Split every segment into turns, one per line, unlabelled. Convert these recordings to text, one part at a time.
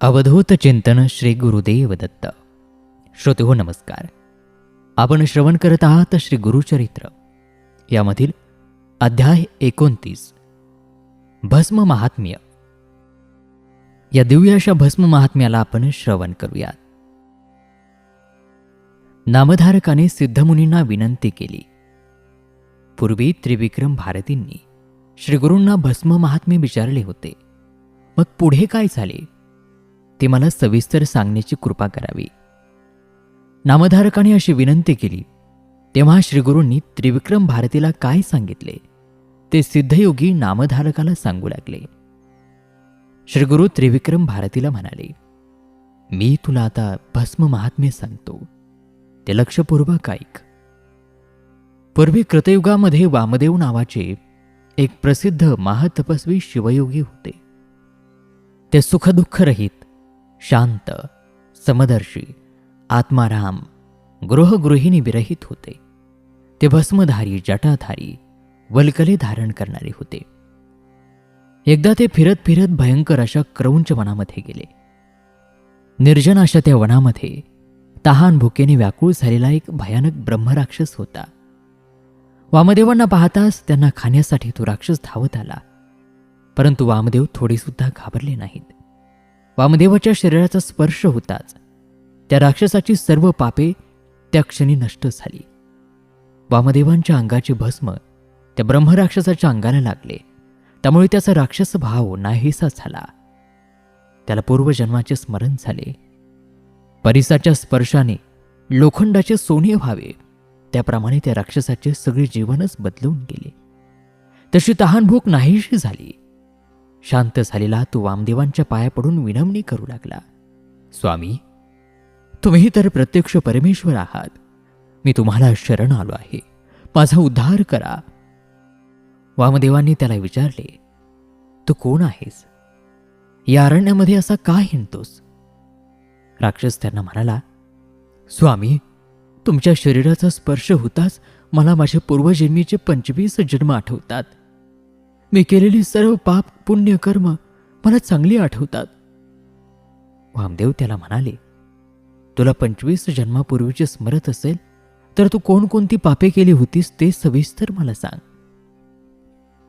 अवधूत चिंतन श्री गुरुदेव दत्त श्रोते हो नमस्कार. आपण श्रवण करत आहात श्री गुरुचरित्र. यामधील अध्याय एकोणतीस. भस्म महात्म्य. या दिव्य अशा भस्म महात्म्याला आपण श्रवण करूयात. नामधारकाने सिद्धमुनींना विनंती केली. पूर्वी त्रिविक्रम भारतींनी श्रीगुरूंना भस्म महात्म्य विचारले होते. मग पुढे काय झाले? ते मला सविस्तर सांगण्याची कृपा करावी. नामधारकाने अशी विनंती केली. तेव्हा श्रीगुरूंनी त्रिविक्रम भारतीला काय सांगितले? ते सिद्धयोगी नामधारकाला सांगू लागले. श्रीगुरु त्रिविक्रम भारतीला म्हणाले मी तुला आता भस्म महात्म्य सांगतो. ते लक्षपूर्वक ऐक. पूर्वी कृतयुगामध्ये वामदेव नावाचे एक प्रसिद्ध महातपस्वी शिवयोगी होते. ते सुखदुःखरहित शांत समदर्शी आत्माराम गृहगृहिणी विरहित होते. ते भस्मधारी जटाधारी वलकले धारण करणारे होते. एकदा ते फिरत फिरत भयंकर अशा क्रौंच वनामध्ये गेले. निर्जन अशा त्या वनामध्ये तहान भुकेने व्याकुळ झालेला एक भयानक ब्रह्मराक्षस होता. वामदेवांना पाहताच त्यांना खाण्यासाठी तो राक्षस धावत आला परंतु वामदेव थोडेसुद्धा घाबरले नाहीत. वामदेवाच्या शरीराचा स्पर्श होताच. त्या राक्षसाची सर्व पापे त्या क्षणी नष्ट झाली. वामदेवांच्या अंगाचे भस्म त्या ब्रह्मराक्षसाच्या अंगाला लागले. त्यामुळे त्याचा राक्षस भाव नाहीसा झाला. त्याला पूर्वजन्माचे स्मरण झाले. परिसाच्या स्पर्शाने लोखंडाचे सोने व्हावे. त्याप्रमाणे त्या राक्षसाचे सगळे जीवनच बदलून गेले. तशी तहानभूक नाहीशी झाली. शांत झालेला तो वामदेवांच्या पाया पडून विनवणी करू लागला. स्वामी तुम्ही तर प्रत्यक्ष परमेश्वर आहात. मी तुम्हाला शरण आलो आहे. माझा उद्धार करा. वामदेवांनी त्याला विचारले तू कोण आहेस? या अरण्यामध्ये असा का हिंडतोस? राक्षस त्यांना म्हणाला स्वामी तुमच्या शरीराचा स्पर्श होताच मला माझ्या पूर्वजन्मीचे पंचवीस जन्म आठवतात. मी केलेली सर्व पाप पुण्य कर्म मला चांगली आठवतात. वामदेव त्याला म्हणाले तुला पंचवीस जन्मापूर्वीचे स्मरत असेल तर तू कोणकोणती पापे केली होतीस ते सविस्तर मला सांग.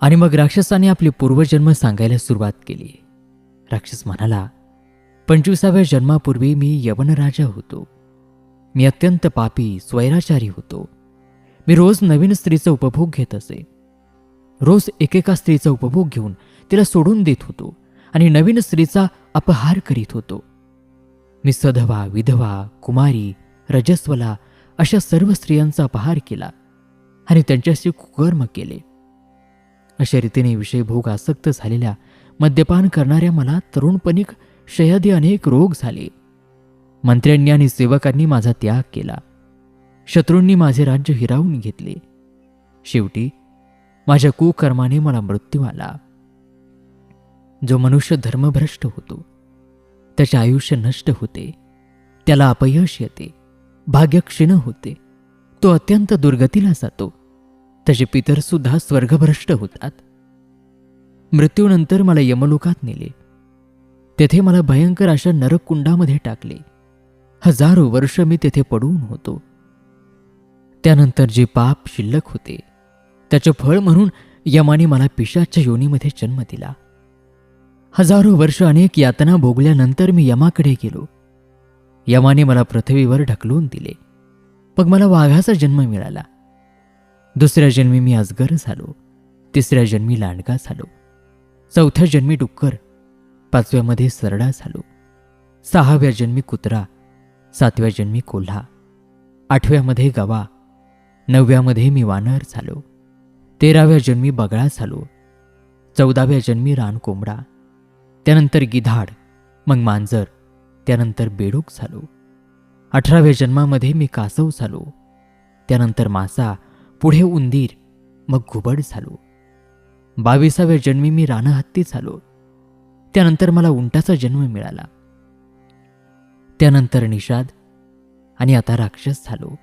आणि मग राक्षसाने आपले पूर्वजन्म सांगायला सुरुवात केली. राक्षस म्हणाला पंचवीसाव्या जन्मापूर्वी मी यवनराजा होतो. मी अत्यंत पापी स्वैराचारी होतो. मी रोज नवीन स्त्रीचा उपभोग घेत असे. रोज एकेका स्त्रीचा उपभोग घेऊन तिला सोडून देत होतो आणि नवीन स्त्रीचा अपहार करीत होतो. मी सधवा विधवा कुमारी रजस्वला अशा सर्व स्त्रियांचा अपहार केला आणि त्यांच्याशी कुकर्म केले. अशा रीतीने विषयभोग आसक्त झालेल्या मद्यपान करणाऱ्या मला तरुणपणी क्षयादी अनेक रोग झाले. मंत्र्यांनी आणि सेवकांनी माझा त्याग केला. शत्रूंनी माझे राज्य हिरावून घेतले. शेवटी माझ्या कुकर्माने मला मृत्यू आला. जो मनुष्य धर्मभ्रष्ट होतो त्याचे आयुष्य नष्ट होते त्याला अपयश येते भाग्य क्षीण होते तो अत्यंत दुर्गतीला जातो त्याचे पितरसुद्धा स्वर्गभ्रष्ट होतात. मृत्यूनंतर मला यमलोकात नेले. तेथे मला भयंकर अशा नरकुंडामध्ये टाकले. हजारो वर्ष मी तेथे पडून होतो. त्यानंतर जे पाप शिल्लक होते त्याचे फळ म्हणून यमाने मला पिशाच्या योनीमध्ये जन्म दिला. हजारो वर्ष अनेक यातना भोगल्यानंतर मी यमाकडे गेलो. यमाने मला पृथ्वीवर ढकलून दिले. मग मला वाघाचा जन्म मिळाला. दुसऱ्या जन्मी मी अजगर झालो. तिसऱ्या जन्मी लांडगा झालो. चौथ्या जन्मी डुक्कर. पाचव्यामध्ये सरडा झालो. सहाव्या जन्मी कुत्रा. सातव्या जन्मी कोल्हा. आठव्यामध्ये गवा. नवव्यामध्ये मी वानर झालो. तेराव्या जन्मी बगळा झालो. चौदाव्या जन्मी रान कोंबडा. त्यानंतर गिधाड मग मांजर त्यानंतर बेडूक झालो. अठराव्या जन्मामध्ये मी कासव झालो. त्यानंतर मासा पुढे उंदीर मग घुबड झालो. बावीसाव्या जन्मी मी रानहत्ती झालो. त्यानंतर मला उंटाचा जन्म मिळाला. त्यानंतर निषाद आणि आता राक्षस झालो.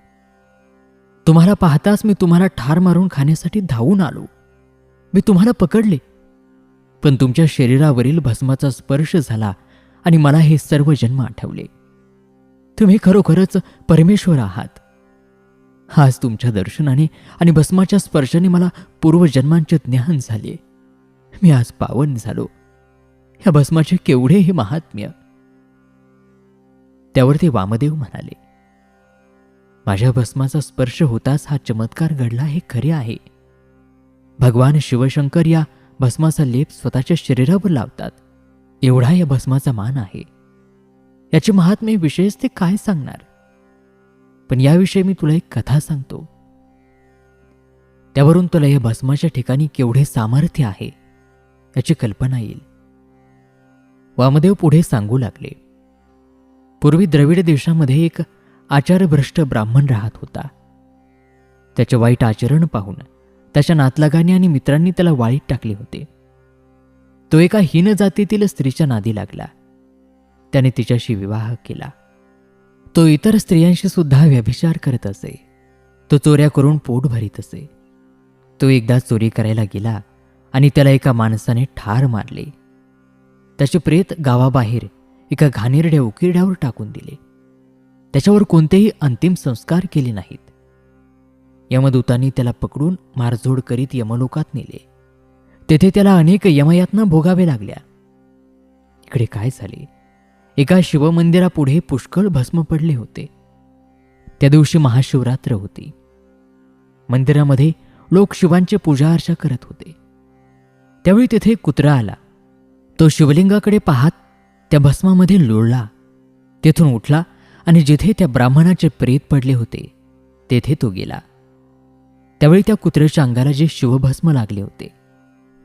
तुम्हाला पाहताच मी तुम्हाला ठार मारून खाण्यासाठी धावून आलो. मी तुम्हाला पकडले. पण तुमच्या शरीरावरील भस्माचा स्पर्श झाला आणि मला हे सर्व जन्म आठवले. तुम्ही खरोखरच परमेश्वर आहात. आज तुमच्या दर्शनाने आणि भस्माच्या स्पर्शाने मला पूर्वजन्मांचे ज्ञान झाले. मी आज पावन झालो. ह्या भस्माचे केवढे हे महात्म्य. त्यावर ते वामदेव म्हणाले माझ्या भस्माचा स्पर्श होताच हा चमत्कार घडला हे खरे आहे. भगवान शिवशंकर या भस्माचा लेप स्वतःच्या शरीरावर लावतात. एवढा या भस्माचा मान आहे. याचे महात्म्य विशेष ते काय सांगणार? पण याविषयी मी तुला एक कथा सांगतो. त्यावरून तुला या भस्माच्या ठिकाणी केवढे सामर्थ्य आहे याची कल्पना येईल. वामदेव पुढे सांगू लागले. पूर्वी द्रविड देशामध्ये एक आचारभ्रष्ट ब्राह्मण राहत होता. त्याचे वाईट आचरण पाहून त्याच्या नातलगाने आणि मित्रांनी त्याला वाळीत टाकले होते. तो एका हीन जातीतील स्त्रीच्या नादी लागला. त्याने तिच्याशी विवाह केला. तो इतर स्त्रियांशी सुद्धा व्यभिचार करत असे. तो चोऱ्या करून पोट भरीत असे. तो एकदा चोरी करायला गेला आणि त्याला एका माणसाने ठार मारले. त्याचे प्रेत गावाबाहेर एका घाणेरड्या उकिरड्यावर टाकून दिले. त्याच्यावर कोणतेही अंतिम संस्कार केले नाहीत. यमदूतांनी त्याला पकडून मारझोड करीत यमलोकात नेले. तेथे त्याला अनेक यमयातना भोगावे लागल्या. इकडे काय झाले? एका शिवमंदिरापुढे पुष्कळ भस्म पडले होते. त्या दिवशी महाशिवरात्र होती. मंदिरामध्ये लोक शिवांची पूजा अर्चा करत होते. त्यावेळी तेथे कुत्रा आला. तो शिवलिंगाकडे पाहत त्या भस्मामध्ये लोळला. तेथून उठला आणि जिथे त्या ब्राह्मणाचे प्रेत पडले होते तेथे तो गेला. त्यावेळी त्या कुत्र्याच्या अंगाला जे शिवभस्म लागले होते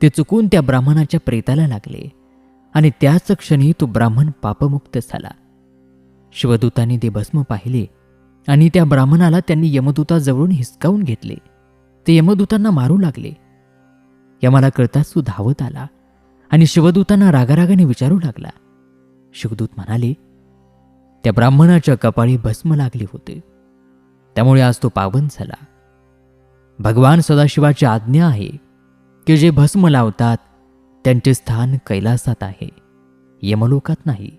ते चुकून त्या ब्राह्मणाच्या प्रेताला लागले आणि त्याच क्षणी तो ब्राह्मण पापमुक्त झाला. शिवदूतांनी ते भस्म पाहिले आणि त्या ब्राह्मणाला त्यांनी यमदूताजवळून हिसकावून घेतले. ते यमदूतांना मारू लागले. यमाला कळताच तो धावत आला आणि शिवदूतांना रागारागाने विचारू लागला. शिवदूत म्हणाले त्या ब्राह्मणाच्या कपाळी भस्म लागले होते. त्यामुळे आज तो पावन झाला. भगवान सदाशिवाची आज्ञा आहे की जे भस्म लावतात त्यांचे स्थान कैलासात आहे यमलोकात नाही.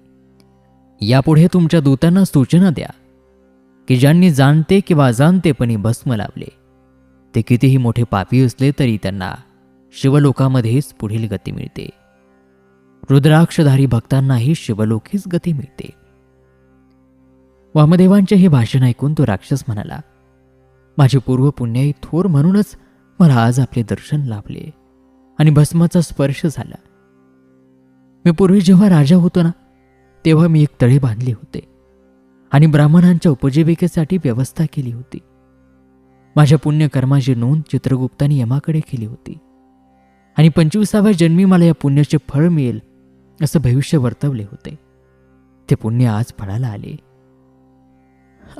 यापुढे तुमच्या दूतांना सूचना द्या की ज्यांनी जाणते किंवा अजाणतेपणी भस्म लावले ते कितीही मोठे पापी असले तरी त्यांना शिवलोकामध्येच पुढील गती मिळते. रुद्राक्षधारी भक्तांनाही शिवलोकीच गती मिळते. वामदेवांचे हे भाषण ऐकून तो राक्षस म्हणाला माझे पूर्व पुण्याई थोर म्हणूनच मला आज आपले दर्शन लाभले आणि भस्माचा स्पर्श झाला. मी पूर्वी जेव्हा राजा होतो ना तेव्हा मी एक तळे बांधले होते आणि ब्राह्मणांच्या उपजीविकेसाठी व्यवस्था केली होती. माझ्या पुण्यकर्माची नोंद चित्रगुप्ताने यमाकडे केली होती आणि पंचवीसाव्या जन्मी मला या पुण्याचे फळ मिळेल असं भविष्य वर्तवले होते. ते पुण्य आज फळाला आले.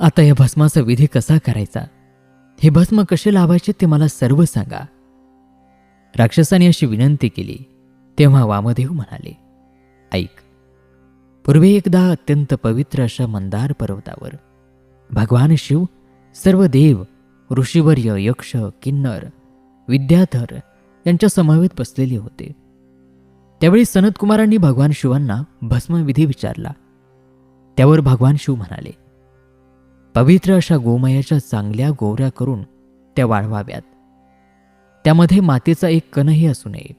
आता या भस्माचा विधी कसा करायचा? हे भस्म कसे लावायचे ते मला सर्व सांगा. राक्षसाने अशी विनंती केली. तेव्हा वामदेव म्हणाले ऐक पूर्वी एकदा अत्यंत पवित्र अशा मंदार पर्वतावर भगवान शिव सर्व देव ऋषीवर्य यक्ष किन्नर विद्याधर यांच्या समवेत बसलेले होते. त्यावेळी सनतकुमारांनी भगवान शिवांना भस्मविधी विचारला. त्यावर भगवान शिव म्हणाले पवित्र अशा गोमयाच्या चांगल्या गोवऱ्या करून त्या वाढवाव्यात. त्यामध्ये मातेचा एक कणही असू नये.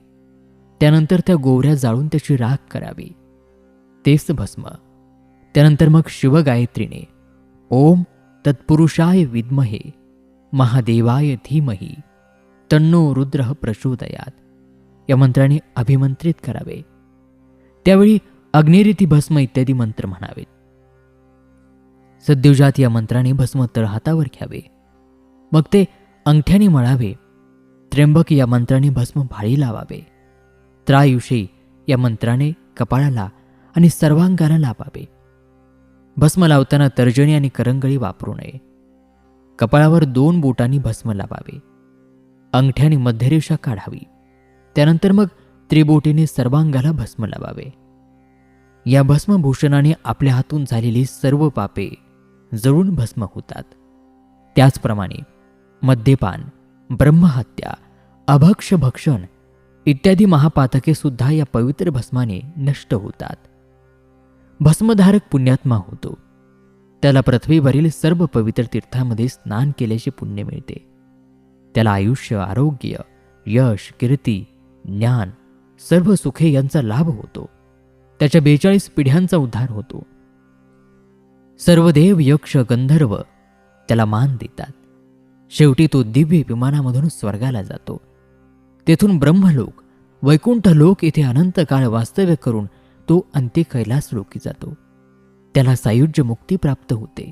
त्यानंतर त्या गोवऱ्या जाळून त्याची राख करावी. तेच भस्म. त्यानंतर मग शिवगायत्रीने ओम तत्पुरुषाय विद्महे महादेवाय धीमही तन्नो रुद्र प्रचोदयात या मंत्राने अभिमंत्रित करावे. त्यावेळी अग्निरीती भस्म इत्यादी मंत्र म्हणावेत. सद्युजात या मंत्राने भस्म तळहातावर घ्यावे. मग ते अंगठ्याने मळावे. त्र्यंबक या मंत्राने भस्म भाळी लावावे. त्रायुषी या मंत्राने कपाळाला आणि सर्वांगाला लावावे. भस्म लावताना तर्जनी आणि करंगळी वापरू नये. कपाळावर दोन बोटांनी भस्म लावावे. अंगठ्याने मध्यरेषा काढावी. त्यानंतर मग त्रिबोटीने सर्वांगाला भस्म लावावे. या भस्मभूषणाने आपल्या हातून झालेली सर्व पापे जळून भस्म होतात. त्याचप्रमाणे मद्यपान ब्रह्महत्या अभक्ष भक्षण इत्यादी महापातके सुद्धा या पवित्र भस्माने नष्ट होतात. भस्मधारक पुण्यात्मा होतो. त्याला पृथ्वीवरील सर्व पवित्र तीर्थामध्ये स्नान केल्याचे पुण्य मिळते. त्याला आयुष्य आरोग्य यश कीर्ती ज्ञान सर्व सुखे यांचा लाभ होतो. त्याच्या बेचाळीस पिढ्यांचा उद्धार होतो. सर्व देव यक्ष गंधर्व त्याला मान देतात. शेवटी तो दिव्य विमानामधून स्वर्गाला जातो. तेथून ब्रह्मलोक वैकुंठ लोक येथे अनंत काळ वास्तव्य करून तो अंत्य कैलास लोकी जातो. त्याला सायुज्य मुक्ती प्राप्त होते.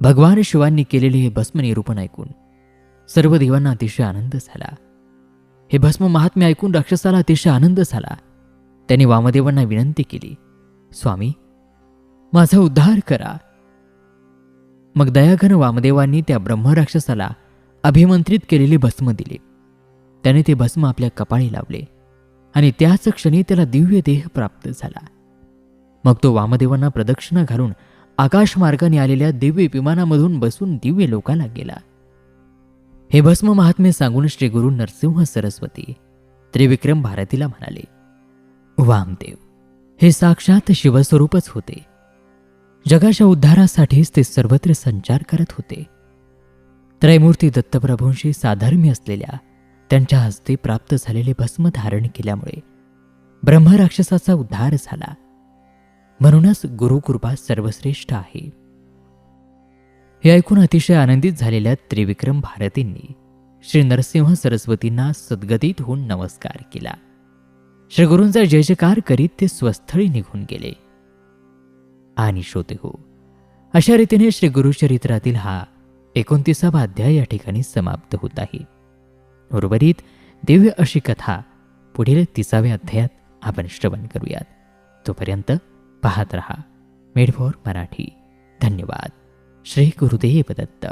भगवान शिवांनी केलेले हे भस्म निरूपण ऐकून सर्व देवांना अतिशय आनंद झाला. हे भस्म महात्म्य ऐकून राक्षसाला अतिशय आनंद झाला. त्याने वामदेवांना विनंती केली स्वामी माझा उद्धार करा. मग दयाघन वामदेवांनी त्या ब्रह्मराक्षसाला अभिमंत्रित केलेले भस्म दिले. त्याने ते भस्म आपल्या कपाळी लावले आणि त्याच क्षणी त्याला दिव्य देह प्राप्त झाला. मग तो वामदेवांना प्रदक्षिणा घालून आकाशमार्गाने आलेल्या दिव्य विमानामधून बसून दिव्य लोकाला गेला. हे भस्म महात्मे सांगून श्री गुरु नरसिंह सरस्वती त्रिविक्रम भारतीला म्हणाले वामदेव हे साक्षात शिवस्वरूपच होते. जगाच्या उद्धारासाठीच ते सर्वत्र संचार करत होते. त्रयमूर्ती दत्तप्रभूंशी साधर्म्य असलेल्या त्यांच्या हस्ते प्राप्त झालेले भस्म धारण केल्यामुळे ब्रह्मराक्षसाचा उद्धार झाला. म्हणूनच गुरुकृपा सर्वश्रेष्ठ आहे. हे ऐकून अतिशय आनंदित झालेल्या त्रिविक्रम भारतींनी श्री नरसिंह सरस्वतींना सद्गतीत होऊन नमस्कार केला. श्री गुरूंचा जय जयकार करीत ते स्वस्थळी निघून गेले. आणि श्रोते हो. अशा रीतीने श्री गुरुचरित्रातील हा एकोणतीसावा अध्याय या ठिकाणी समाप्त होत आहे. उर्वरित दिव्य अशी कथा पुढील तिसाव्या अध्यायात आपण श्रवण करूयात. तोपर्यंत पाहत रहा. Made for Marathi. धन्यवाद. श्री गुरुदेव दत्त.